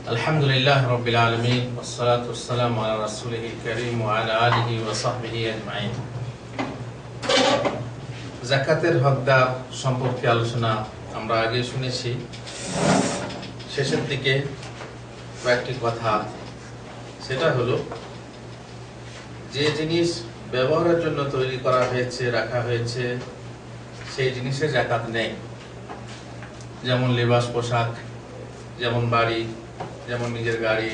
الحمد لله رب العالمين والصلاة والسلام على رسوله الكريم وعلى آله وصحبه أجمعين জাকাতের হকদার সম্পর্কে আলোচনা আমরা আগে শুনেছি শেষের দিকে কয়েকটি কথা সেটা হলো যে জিনিস ব্যবহারের জন্য তৈরি করা হয়েছে রাখা হয়েছে সেই জিনিসে জাকাত নেই যেমন লেবাস পোশাক যেমন বাড়ি যেমন নিজের গাড়ি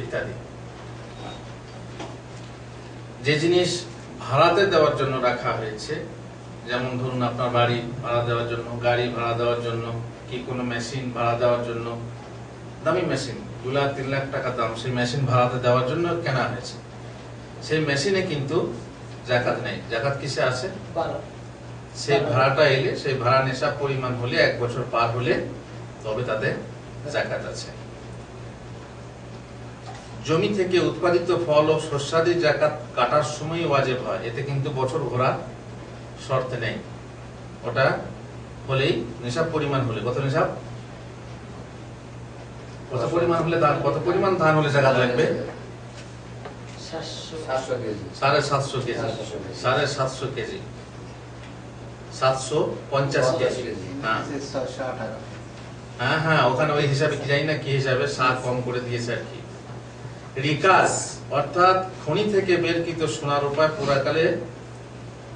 ইত্যাদি। যে জিনিস ভাড়াতে দেওয়ার জন্য রাখা হয়েছে যেমন ধরুন আপনার বাড়ি ভাড়া দেওয়ার জন্য গাড়ি ভাড়া দেওয়ার জন্য কি কোনো মেশিন ভাড়া দেওয়ার জন্য দামি মেশিন দু লাখ তিন লাখ টাকা দাম সেই মেশিন ভাড়াতে দেওয়ার জন্য কেনা হয়েছে। সেই মেশিনে কিন্তু জাকাত নেই। জাকাত কিসে আছে? সেই ভাড়াটা এলে সেই ভাড়া নেশা পরিমাণ হলে এক বছর পার হলে তবে তাতে জাকাত আছে। জমি থেকে উৎপাদিত ফল ও শস্যাদি জাকাত কাটার সময় ওয়াজেব হয়। এতে কিন্তু বছর ঘোরা শর্ত নেই। ওটা হলেই নিসাব পরিমাণ হলে। কত নিসাব? কত পরিমাণ হলে ধান কত পরিমাণ ধান হলে জাকাত লাগবে? সাতশো। সাড়ে সাতশো কেজি। সাতশো কেজি। সাড়ে সাতশো কেজি। সাতশো পঞ্চাশ কেজি। হ্যাঁ। হ্যাঁ হ্যাঁ ওখানে ওই হিসাবে কি জানি না কি হিসাবে সাত কম করে দিয়েছে আর কি। রিকাস অর্থাৎ খনি থেকে বেরকৃত সোনার উপায় পুরাকালে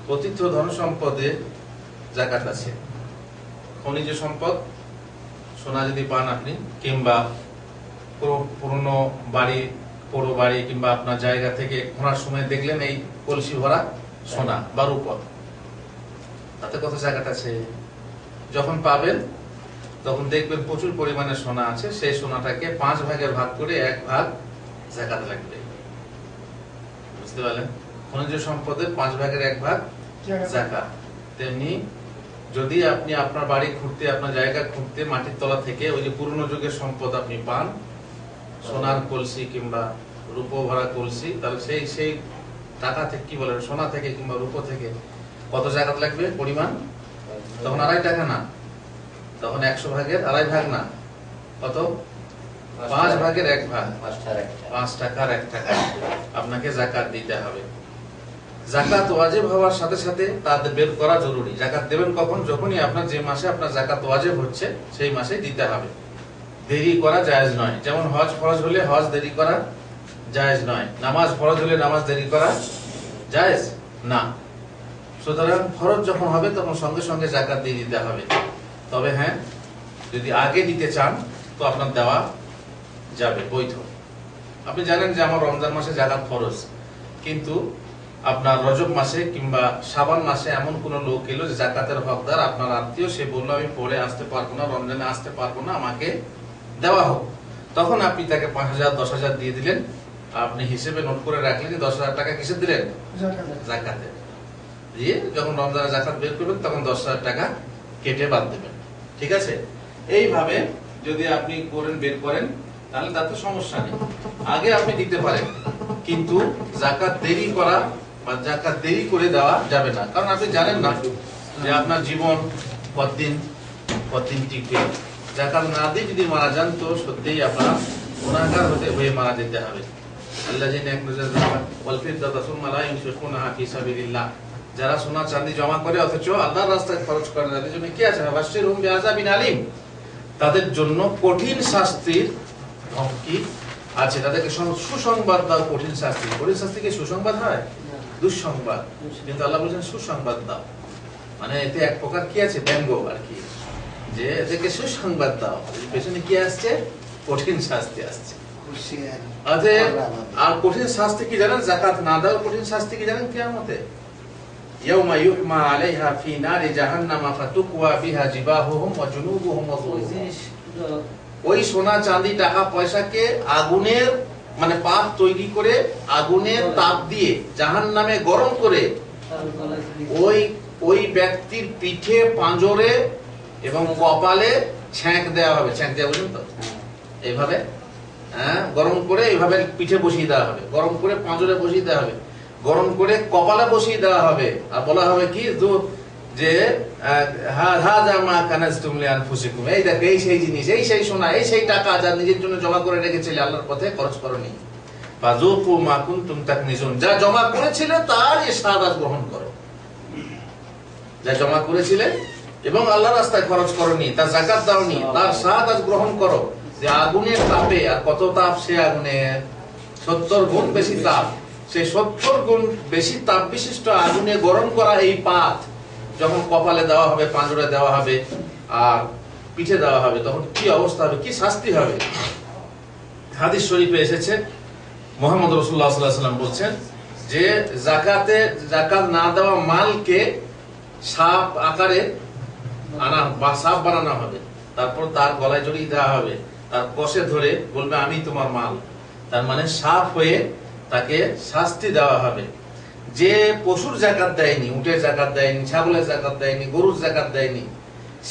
পতিত ধন সম্পদে জাকাত আছে। খনিজ সম্পদ, সোনা যদি পান আপনি, কিংবা পুরো- পুরনো বাড়ি, পুরো বাড়ি কিংবা আপনার জায়গা থেকে ঘোরার সময় দেখলেন এই কলসি ভরা সোনা বা রূপা। তাতে কত জায়গাট আছে? যখন পাবেন তখন দেখবেন প্রচুর পরিমাণে সোনা আছে। সেই সোনাটাকে পাঁচ ভাগে ভাগ করে এক ভাগ জাকাত লাগবে। বুঝতে পারলেন? খনিজ সম্পদের পাঁচ ভাগের এক ভাগ জাকাত। তেমনি যদি আপনি আপনার বাড়ি খুঁড়তে আপনার জায়গা খুঁড়তে মাটির তলা থেকে ওই যে পুরনো যুগের সম্পদ আপনি পান সোনার কলসি কিংবা রূপো ভরা কলসি তাহলে সেই সেই টাকা থেকে কি বলেন সোনা থেকে কিংবা রূপো থেকে কত জাকাত লাগবে? পরিমাণ? তখন আড়াই টাকা না? তখন একশো ভাগের আড়াই ভাগ না? কত? পাঁচ ভাগের এক ভাগ। পাঁচ টাকার এক টাকা। আপনাকে জাকাত দিতে হবে। জাকাত ওয়াজিব হওয়ার সাথে সাথে তা বের করা জরুরি। জাকাত দেবেন কখন? যখনই আপনার যে মাসে আপনার জাকাত ওয়াজেব হচ্ছে সেই মাসে দিতে হবে। দেরি করা জায়েজ নয়। যেমন হজ ফরজ হলে হজ দেরি করা জায়েজ নয়। নামাজ ফরজ হলে নামাজ দেরি করা জায়েজ না। সুতরাং ফরজ যখন হবে তখন সঙ্গে সঙ্গে জাকাত দিয়ে দিতে হবে। তবে হ্যাঁ যদি আগে দিতে চান তো আপনার দেওয়া যাবে বৈধ। আপনি জানেন যে আমার রমজান মাসে জাকাত ফরজ কিন্তু আপনার রজব মাসে কিংবা সাবান মাসে এমন কোন লোক এলো যে জাকাতের হকদার আপনার আত্মীয় সে বলল আমি পরে আসতে পারব না রমজানে আসতে পারব না আমাকে দেওয়া হোক। তখন আপনি তাকে পাঁচ হাজার দশ হাজার দিয়ে দিলেন। আপনি হিসেবে নোট করে রাখলেন যে দশ হাজার টাকা কিসে দিলেন? জাকাতে দিয়ে যখন রমজানের জাকাত বের করবেন তখন দশ হাজার টাকা কেটে বাদ দেবেন। ঠিক আছে? এইভাবে যদি আপনি করেন, বের করেন, তাহলে তাতে সমস্যা নেই। আগে আপনি দিতে পারেন, কিন্তু জাকাত দেরি করা বা জাকাত দেরি করে দেওয়া যাবে না। কারণ আপনি জানেন না যে আপনার জীবন কতদিন কতদিন টিকবে। জাকাত না দিয়ে যদি মারা যান, তো সত্যিই আপনার গুণাগার হতে, হয়ে মারা যেতে হবে। আল্লাহ যিনি এক নজর ওয়ালফির দাদা সুম্মা লা ইউনফিকুনাহা ফি সাবিলিল্লাহ। যারা সোনা চাঁদি জমা করে অথচ আল্লাহর রাস্তায় খরচ করে না তাদের জন্য কি আছে? বাশির হুম বিআযাবিন আলিম। তাদের জন্য কঠিন শাস্তির ধমকি আছে। তাদেরকে সুসংবাদ দাও কঠিন শাস্তি। কঠিন শাস্তি কি সুসংবাদ হয়? দুঃসংবাদ। কিন্তু আল্লাহ বলছেন সুসংবাদ দাও। মানে এতে এক প্রকার কি আছে? ব্যঙ্গ আর কি। যে এদেরকে সুসংবাদ দাও। পেছনে কি আসছে? কঠিন শাস্তি আসছে। আর কঠিন শাস্তি কি জানেন? জাকাত না দেওয়ার কঠিন শাস্তি কি জানেন? কিয়ামতে। ফি নারি জাহান্নামা ফাতুকওয়া বিহা জিবাহুহুম ওয়া জুনুবুহুম ওয়া যুনুবুহুম ওই সোনা চাঁদি টাকা পয়সাকে আগুনের মানে পাপ তৈরি করে আগুনের তাপ দিয়ে জাহান্নামে গরম করে ওই ওই ব্যক্তির পিঠে পাঁজরে এবং কপালে ছ্যাঁক দেওয়া হবে। ছ্যাঁক দেওয়া বুঝলেন তো? এইভাবে হ্যাঁ গরম করে এইভাবে পিঠে বসিয়ে দেওয়া হবে। গরম করে পাঁজরে বসিয়ে দেওয়া হবে। গরম করে কপালে বসিয়ে দেওয়া হবে। আর বলা হবে কি? যে এই সেই জিনিস, এই সেই সোনা, এই সেই টাকা যা নিজের জন্য জমা করে রেখেছিলে আল্লাহর পথে, খরচ করনি। যা জমা তার গ্রহণ করো। যা জমা করেছিলে এবং আল্লাহ রাস্তায় খরচ করনি তার জাকাত দাওনি, তার স্বাদ আজ গ্রহণ করো। যে আগুনের তাপে, আর কত তাপ সে আগুনের? সত্তর গুণ বেশি তাপ। সেই সত্তর গুণ বেশি তাপ বিশিষ্ট আগুনে গরম করা এই পাত যখন কপালে দেওয়া হবে, পাঁজরে দেওয়া হবে, আর পিঠে দেওয়া হবে, তখন কি অবস্থা হবে, কি শাস্তি হবে? হাদিস শরীফে এসেছে, মোহাম্মদ রসুল্লাহ সাল্লাহ সাল্লাম বলছেন যে জাকাতে জাকাত না দেওয়া মালকে সাপ আকারে আনা বা সাপ বানানো হবে। তারপর তার গলায় জড়িয়ে দেওয়া হবে, তার কষে ধরে বলবে, আমি তোমার মাল। তার মানে সাপ হয়ে তাকে শাস্তি দেওয়া হবে। যে পশুর জাকাত দেয়নি, উটের জাকাত দেয়নি, ছাগলের জাকাত দেয়নি, গরুর জাকাত দেয়নি,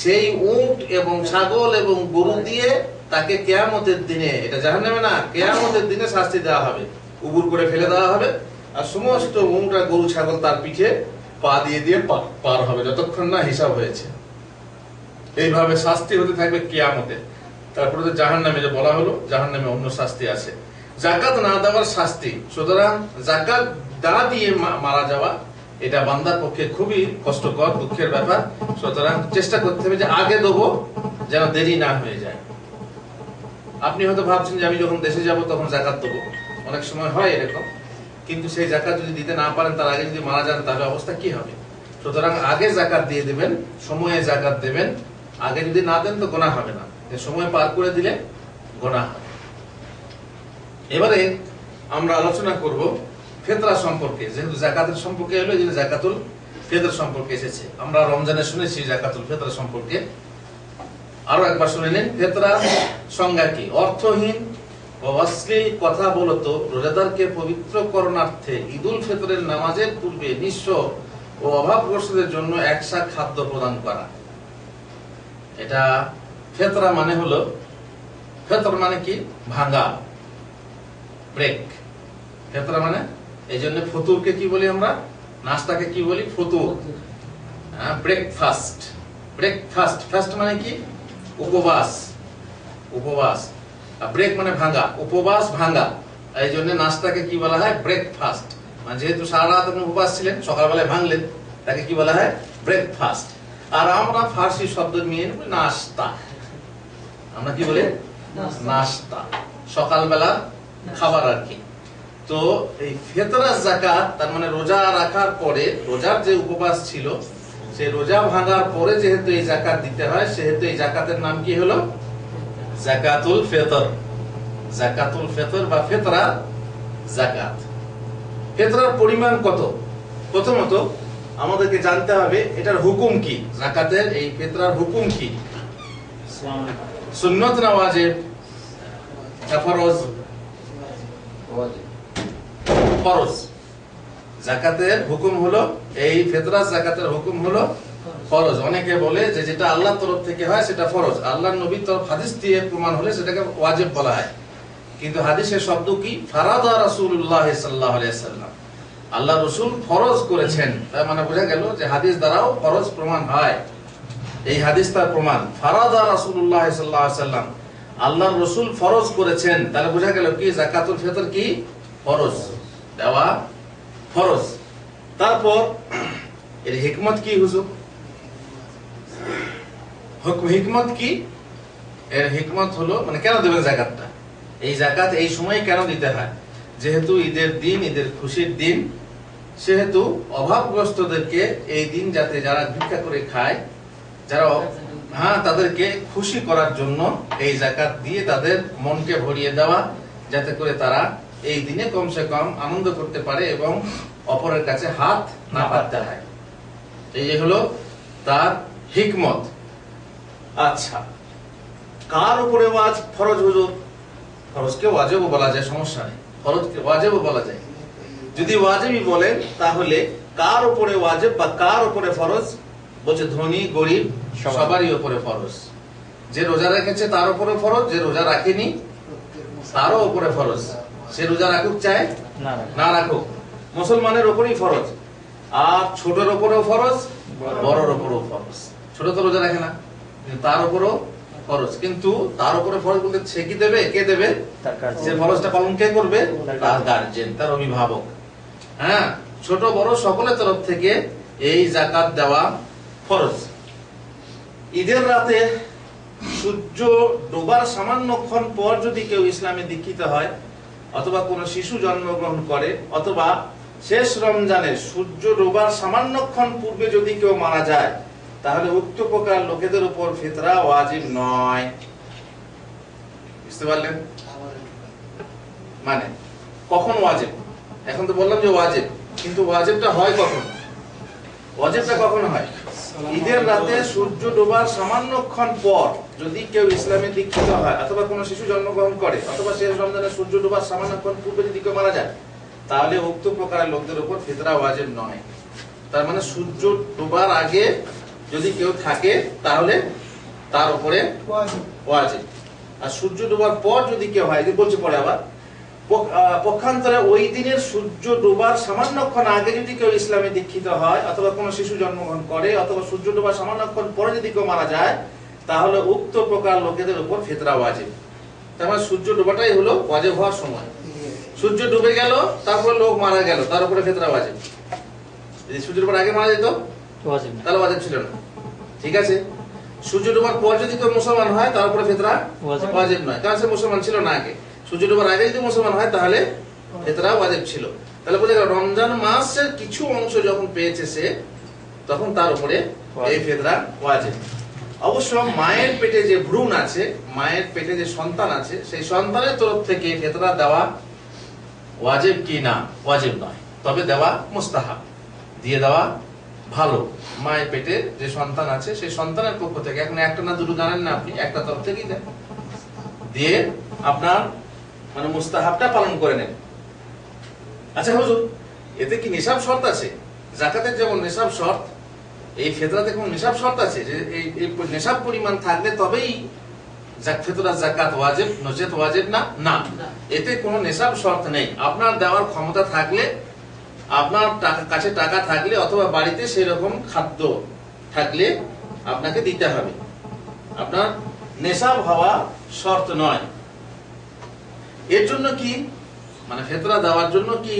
সেই উট এবং ছাগল এবং গরু দিয়ে তাকে কেয়ামতের দিনে, এটা জাহান নেবে না, কেয়ামতের দিনে শাস্তি দেওয়া হবে। উবুর করে ফেলে দেওয়া হবে আর সমস্ত উট আর গরু, ছাগল তার পিঠে পা দিয়ে দিয়ে পার হবে, যতক্ষণ না হিসাব হয়েছে। এইভাবে শাস্তি হতে থাকবে কেয়ামতে তারপরে তো জাহান নামে যে বলা হলো জাহান নামে অন্য শাস্তি আছে। জাকাত না দেওয়ার শাস্তি। সুতরাং জাকাত না দিয়ে মারা যাওয়া, এটা বান্দার পক্ষে খুবই কষ্টকর, দুঃখের ব্যাপার। সুতরাং চেষ্টা করতে হবে যে আগে দেবো, যেন দেরি না হয়ে যায়। আপনি হয়তো ভাবছেন যে আমি যখন দেশে যাব তখন জাকাত দেবো। অনেক সময় হয় এরকম। কিন্তু সেই জাকাত যদি দিতে না পারেন, তার আগে যদি মারা যান, তাহলে অবস্থা কি হবে? সুতরাং আগে জাকাত দিয়ে দেবেন, সময়ে জাকাত দেবেন। আগে যদি না দেন তো গোনা হবে না। সময় পার করে দিলে গোনা হবে। এবারে আমরা আলোচনা করব ফেতরা সম্পর্কে, যেহেতু জাকাতের সম্পর্কে এলো, এই জাকাতুল ফেতর সম্পর্কে এসেছে। আমরা রমজানে শুনেছি জাকাতুল ফেতরা সম্পর্কে। আরও একবার শুনে নিন, ফেতরা সংজ্ঞা কি? অর্থহীন অশ্লীল কথা বলতো রোজাদারকে পবিত্র করণার্থে ঈদুল ফেতরের নামাজের পূর্বে নিঃস্ব ও অভাবগ্রস্তদের জন্য একসা খাদ্য প্রদান করা। এটা ফেতরা মানে হলো, ফেতর মানে কি? ভাঙা ব্রেক। ফেতরা মানে? এই জন্য ফতুরকে কি বলি আমরা? নাস্তাকে কি বলি? ফতুর। ব্রেকফাস্ট ব্রেকফাস্ট ফাস্ট মানে কি? উপবাস। উপবাস। আর ব্রেক মানে ভাঙা উপবাস ভাঙা এই জন্য নাস্তাকে কি বলা হয়? ব্রেকফাস্ট মানে যেহেতু সারা রাত আপনি উপবাস ছিলেন সকালবেলায় ভাঙলেন তাকে কি বলা হয়? ব্রেকফাস্ট আর আমরা ফার্সি শব্দ নিয়ে নাস্তা। আমরা কি বলি? নাস্তা। সকালবেলা খাবার আর কি। তো এই ফেতরা জাকাত তার মানে রোজা রাখার পরে রোজার যে উপবাস ছিল সেই রোজা ভাঙার পরে যেহেতু এই জাকাত দিতে হয় সেহেতু এই জাকাতের নাম কি হলো? জাকাতুল ফেতর। জাকাতুল ফেতর বা ফেতরা জাকাত ফেতরার পরিমাণ কত? প্রথমত আমাদেরকে জানতে হবে এটার হুকুম কি? জাকাতের এই ফেতরার হুকুম কি? সুন্নত না ওয়াজিব না ফরজ ফরজ। জাকাতের হুকুম হলো, এই ফেতরা জাকাতের হুকুম হলো ফরজ। অনেকে বলে যে যেটা আল্লাহর তরফ থেকে হয় সেটা ফরজ। আল্লাহর নবীর তরফ হাদিস দিয়ে প্রমাণ হলে সেটাকে ওয়াজিব বলা হয়। কিন্তু হাদিসের শব্দ কি? ফারাদা রাসূলুল্লাহ সাল্লাল্লাহু আলাইহি সাল্লাম আল্লাহ রসুল ফরজ করেছেন। তার মানে বোঝা গেল যে হাদিস দ্বারাও ফরজ প্রমাণ হয়। এই হাদিস তার প্রমাণ। ফারাদা রাসূলুল্লাহ সাল্লাল্লাহু আলাইহি সাল্লাম আল্লাহর রসুল ফরজ করেছেন। তাহলে বোঝা গেল কি? জাকাতুল ফিতর কি? ফরজ। দেওয়া ফরজ। তারপর, এর হিকমত কি হুজুর? হিকমত কি? এর হিকমত হলো মানে কেন দেবেন জাকাতটা? এই জাকাত এই সময় কেন দিতে হয়? যেহেতু ঈদের দিন, ঈদের খুশির দিন, সেহেতু অভাবগ্রস্তদেরকে এই দিন যাতে যারা ভিক্ষা করে খায়, যারা হ্যাঁ তাদেরকে খুশি করার জন্য এই জাকাত দিয়ে তাদের মনকে ভরিয়ে দেওয়া, যাতে করে তারা এই দিনে কমসে কম আনন্দ করতে পারে এবং অপরের কাছে হাত না পাততে হয়। এই যে হলো তার হিকমত। আচ্ছা। কার উপরে ওয়াজ ফরজ হুজুর? ফরজকে ওয়াজিবও বলা যায় সমস্যা নেই। ফরজকে ওয়াজিবও বলা যায়। যদি ওয়াজেবই বলেন তাহলে কার উপরে ওয়াজেব বা কার উপরে ফরজ? বলছে ধনী গরিব সবারই উপরে ফরজ। যে রোজা রেখেছে তার উপরে ফরজ। যে রোজা রাখেনি তারও উপরে ফরজ। সে রোজা রাখুক চায়? না রাখুক। মুসলমানের উপরই ফরজ। আর ছোটের ওপরেও ফরজ বড়র। ওপরেও ফরজ। ছোট তো রোজা রাখে না তার উপরও ফরজ। কিন্তু তার উপরে ফরজ বলতে সে কি দেবে কে দেবে? সে ফরজটা পালন কে করবে? তার গার্জেন তার অভিভাবক। হ্যাঁ ছোট বড় সকলের তরফ থেকে এই জাকাত দেওয়া ফরজ। ঈদের রাতে সূর্য ডোবার সামান্যক্ষণ পর যদি কেউ ইসলামে দীক্ষিত হয় অথবা কোনো শিশু জন্মগ্রহণ করে, অথবা শেষ রমজানে সূর্য ডোবার সামান্যক্ষণ পূর্বে যদি কেউ মারা যায়, তাহলে উক্ত প্রকার লোকেদের উপর ফিতরা ওয়াজিব নয়। বুঝতে পারলেন? মানে কখন ওয়াজেব? এখন তো বললাম যে ওয়াজেব, কিন্তু ওয়াজেবটা হয় কখন? ওয়াজেবটা কখন হয়? ঈদের রাতে সূর্য ডোবার সামান্যক্ষণ পর। যদি কেউ ইসলামে দীক্ষিত হয় অথবা কোনো শিশু জন্মগ্রহণ করে অথবা শেষ রমজানে সূর্য ডোবার সামান্যক্ষণ পূর্বে যদি কেউ মারা যায় তাহলে উক্ত প্রকারের লোকদের উপর ফিতরা ওয়াজিব নয়। তার মানে সূর্য ডোবার আগে যদি কেউ থাকে তাহলে তার উপরে ওয়াজিব। আর সূর্য ডোবার পর যদি কেউ হয় যে বলছে পরে আবার পক্ষান্তরে ওই দিনের সূর্য ডোবার সামান্যক্ষণ আগে যদি কেউ ইসলামে দীক্ষিত হয় অথবা কোনো শিশু জন্মগ্রহণ করে অথবা সূর্য ডোবার সামান্যক্ষণ পরে যদি কেউ মারা যায় তাহলে উক্ত প্রকার লোকেদের উপর ফিতরা ওয়াজিব তার মানে সূর্য ডোবাটাই হলো ওয়াজিব হওয়ার সময়। সূর্য ডুবে গেল তারপরে লোক মারা গেল তার উপরে ফিতরা ওয়াজিব যদি সূর্য ডোবার আগে মারা যেত তাহলে ওয়াজিব ছিল না। ঠিক আছে? সূর্য ডোবার পর যদি কেউ মুসলমান হয় তার উপরে ফিতরা ওয়াজিব। ওয়াজিব নয়। কারণ সে মুসলমান ছিল না আগে। সূর্য ডোবার আগে যদি মুসলমান হয় তাহলে ফিতরা ওয়াজিব ছিল। তাহলে বোঝা গেল রমজান মাসের কিছু অংশ যখন পেয়েছে সে তখন তার উপরে এই ফিতরা ওয়াজিব অবশ্য মায়ের পেটে যে ভ্রূণ আছে, মায়ের পেটে যে সন্তান আছে, সেই সন্তানের তরফ থেকে ফেতরা দেওয়া ওয়াজেব কি না? ওয়াজেব নয়। তবে দেওয়া মুস্তাহাব। দিয়ে দেওয়া ভালো। মায়ের পেটে যে সন্তান আছে, সেই সন্তানের পক্ষ থেকে, এখন একটা না দুটো জানেন না আপনি, একটা তরফ থেকেই দেন। দিয়ে আপনার মানে মুস্তাহাবটা পালন করে নেন। আচ্ছা হুজুর, এতে কি নিসাব শর্ত আছে? জাকাতের যেমন নিসাব শর্ত ফেতরাতে কোন নিসাব শর্ত আছে যে এই এই নিসাব পরিমাণ থাকলে তবেই ফেতরা জাকাত ওয়াজিব নচেত ওয়াজিব না না। এতে কোনো নিসাব শর্ত নেই। আপনার দেওয়ার ক্ষমতা থাকলে আপনার কাছে টাকা থাকলে অথবা বাড়িতে সেই রকম খাদ্য থাকলে আপনাকে দিতে হবে। আপনার নেশাব হওয়া শর্ত নয়। এর জন্য কি? মানে ফেতরা দেওয়ার জন্য কি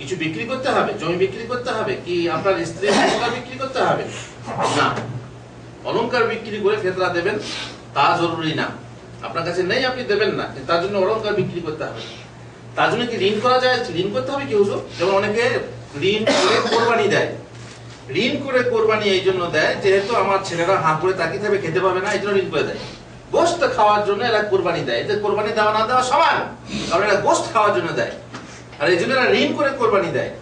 কিছু বিক্রি করতে হবে, জমি বিক্রি করতে হবে কি আপনার স্ত্রী অলঙ্কার বিক্রি করতে হবে? না। অলংকার বিক্রি করে ফেতরা দেবেন, তা জরুরি না। আপনার কাছে নেই, আপনি দেবেন না তার জন্য অলংকার বিক্রি করতে হবে। তার জন্য কি ঋণ করা যায়? ঋণ করতে হবে কি হুজুর? যেমন অনেকে ঋণ করে কোরবানি দেয়। ঋণ করে কোরবানি এই জন্য দেয়, যেহেতু আমার ছেলেরা হাঁ করে তাকিয়ে থাকবে, খেতে পাবে না, এই জন্য ঋণ করে দেয়। গোস্ত খাওয়ার জন্য এরা কোরবানি দেয়। এদের কোরবানি দেওয়া না দেওয়া সমান, কারণ এরা গোস্ত খাওয়ার জন্য দেয়। আর এই জন্য ঋণ করে কোরবানি দেয়।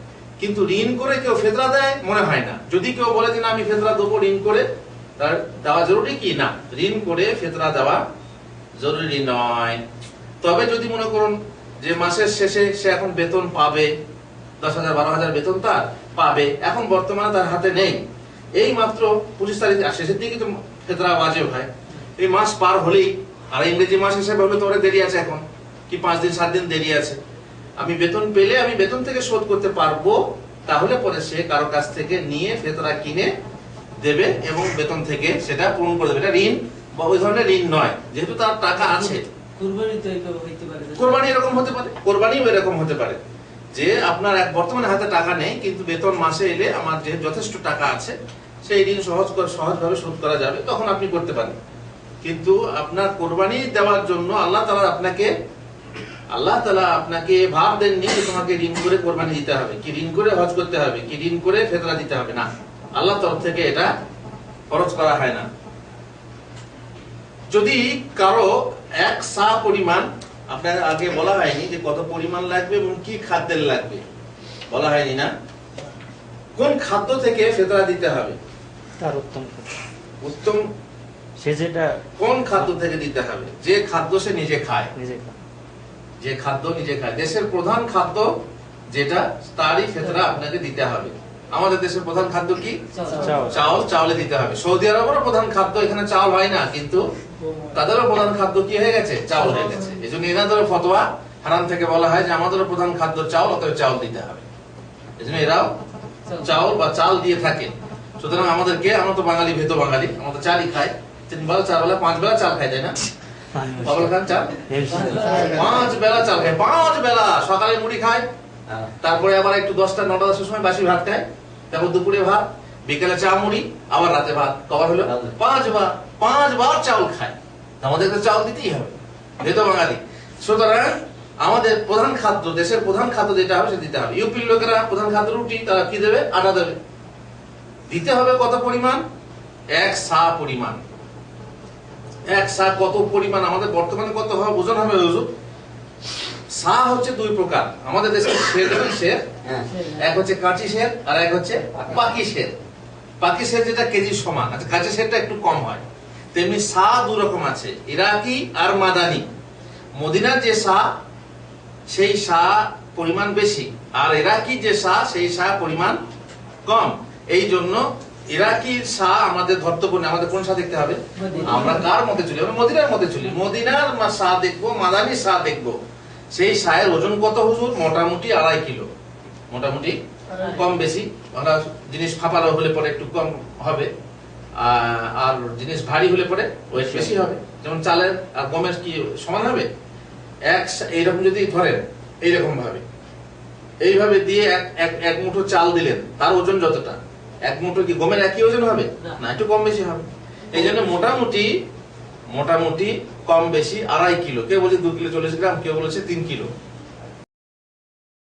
কিন্তু ঋণ করে কেউ ফেতরা দেয়, মনে হয় না। যদি কেউ বলে যে, না, আমি ফেতরা দেবো ঋণ করে, তার দেওয়া জরুরি কি? না, ঋণ করে ফেতরা দেওয়া জরুরি নয়। তবে যদি মনে করুন যে, মাসের শেষে সে এখন বেতন পাবে, দশ হাজার, বারো হাজার বেতন তার, পাবে, এখন বর্তমানে তার হাতে নেই। এই মাত্র পঁচিশ তারিখ, আর শেষের দিকে তো ফেতরা বাজে হয় এই মাস পার হলেই, আর ইংরেজি মাস হিসেবে হলে তো দেরি আছে এখন। কি পাঁচ দিন, সাত দিন দেরি আছে। আমি বেতন পেলে আমি বেতন থেকে শোধ করতে পারব তাহলে পরে সে কারও কাছ থেকে নিয়ে ফেতরা কিনে দেবে এবং বেতন থেকে সেটা পূরণ করে দেবে। এটা ঋণ বা ওই ধরনের ঋণ নয় যেহেতু তার টাকা আছে। কুরবানি যে- কোরবানি এরকম হতে পারে কোরবানিও এরকম হতে পারে। যে আপনার এক বর্তমানে হাতে টাকা নেই কিন্তু বেতন মাসে এলে আমার যে যথেষ্ট টাকা আছে সেই ঋণ সহজ করে সহজভাবে শোধ করা যাবে তখন আপনি করতে পারেন। কিন্তু আপনার কোরবানি দেওয়ার জন্য আল্লাহ তালা আপনাকে আল্লাহ তালা আপনাকে ভাব দেননি যে তোমাকে ঋণ করে কোরবানি দিতে হবে। কি ঋণ করে হজ করতে হবে কি ঋণ করে ফেতরা দিতে হবে? না। আল্লাহ তরফ থেকে এটা খরচ করা হয় না। যদি কারও এক সা পরিমাণ আপনার আগে বলা হয়নি যে কত পরিমাণ লাগবে এবং কি খাদ্যের লাগবে। বলা হয়নি না। কোন খাদ্য থেকে ফেতরা দিতে হবে? তার উত্তম উত্তম সে যেটা কোন খাদ্য থেকে দিতে হবে? যে খাদ্য সে নিজে খায়। নিজে খায়। যে খাদ্য নিজে খায়। দেশের প্রধান খাদ্য যেটা তারই ফেতরা আপনাকে দিতে হবে। আমাদের দেশের প্রধান খাদ্য কি? চাউল। চাউল দিতে হবে। সৌদি আরবেরও প্রধান খাদ্য এখানে চাউল হয় না কিন্তু তাদেরও প্রধান খাদ্য কি হয়ে গেছে? চাউল হয়ে গেছে। এই জন্য এনাদেরও ফতোয়া হারাম থেকে বলা হয় যে আমাদেরও প্রধান খাদ্য চাউল অতএব চাউল দিতে হবে। এই জন্য এরাও চাউল বা চাল দিয়ে থাকে। সুতরাং আমাদেরকে আমরা তো বাঙালি ভেতো বাঙালি আমরা তো চালই খাই। তিন বেলা চার বেলা পাঁচ বেলা চাল খাই তাই না? পাঁচ বেলা চাল খায় পাঁচ বেলা। সকালে মুড়ি খায় তারপরে আবার একটু দশটা নটা দশটার সময় বাসি ভাত খায়। তারপর দুপুরে ভাত বিকেলে চা মুড়ি আবার রাতে ভাত। কবার হলো? পাঁচবার পাঁচবার চাউল খায়। আমাদের তো চাউল দিতেই হবে। যেহেতু বাঙালি। সুতরাং আমাদের প্রধান খাদ্য দেশের প্রধান খাদ্য যেটা হবে সেটা দিতে হবে। ইউপির লোকেরা প্রধান খাদ্য রুটি তারা কি দেবে? আটা দেবে। দিতে হবে কত পরিমাণ? এক সা পরিমাণ। এক সা কত পরিমাণ আমাদের বর্তমানে কত হবে ওজন হবে হুজুর? সা হচ্ছে দুই প্রকার। আমাদের দেশে শের এবং শের এক হচ্ছে কাঁচি শের আর এক হচ্ছে পাকি শের পাকি শের যেটা কেজি সমান আচ্ছা কাঁচি শেরটা একটু কম হয়। তেমনি সা দু রকম আছে ইরাকি আর মাদানি। মদিনার যে সা সেই সা পরিমাণ বেশি আর ইরাকি যে সা সেই সা পরিমাণ কম। এই জন্য ইরাকির সা আমাদের ধর্তব্য। আমাদের কোন সা দেখতে হবে? আমরা কার মতে চলি? আমরা মদিনার মতে চলি। মদিনার মা- সা দেখব মাদানি সা দেখব। সেই সায়ের ওজন কত হুজুর? মোটামুটি আড়াই কিলো। মোটামুটি কম বেশি। আমরা জিনিস ফাঁপালো হলে পরে একটু কম হবে। আর জিনিস ভারী হলে পরে ওয়েট বেশি হবে। যেমন চালের আর গমের কি সমান হবে? এক এইরকম যদি ধরেন এইরকম ভাবে। এইভাবে দিয়ে এক এক এক মুঠো চাল দিলেন তার ওজন যতটা? এক মুঠো কি গমের একই ওজন হবে? না। একটু কম বেশি হবে। এই জন্য মোটামুটি মোটামুটি কম বেশি আড়াই কিলো। কেউ বলছে দু কিলো চল্লিশ গ্রাম কেউ বলেছে তিন কিলো।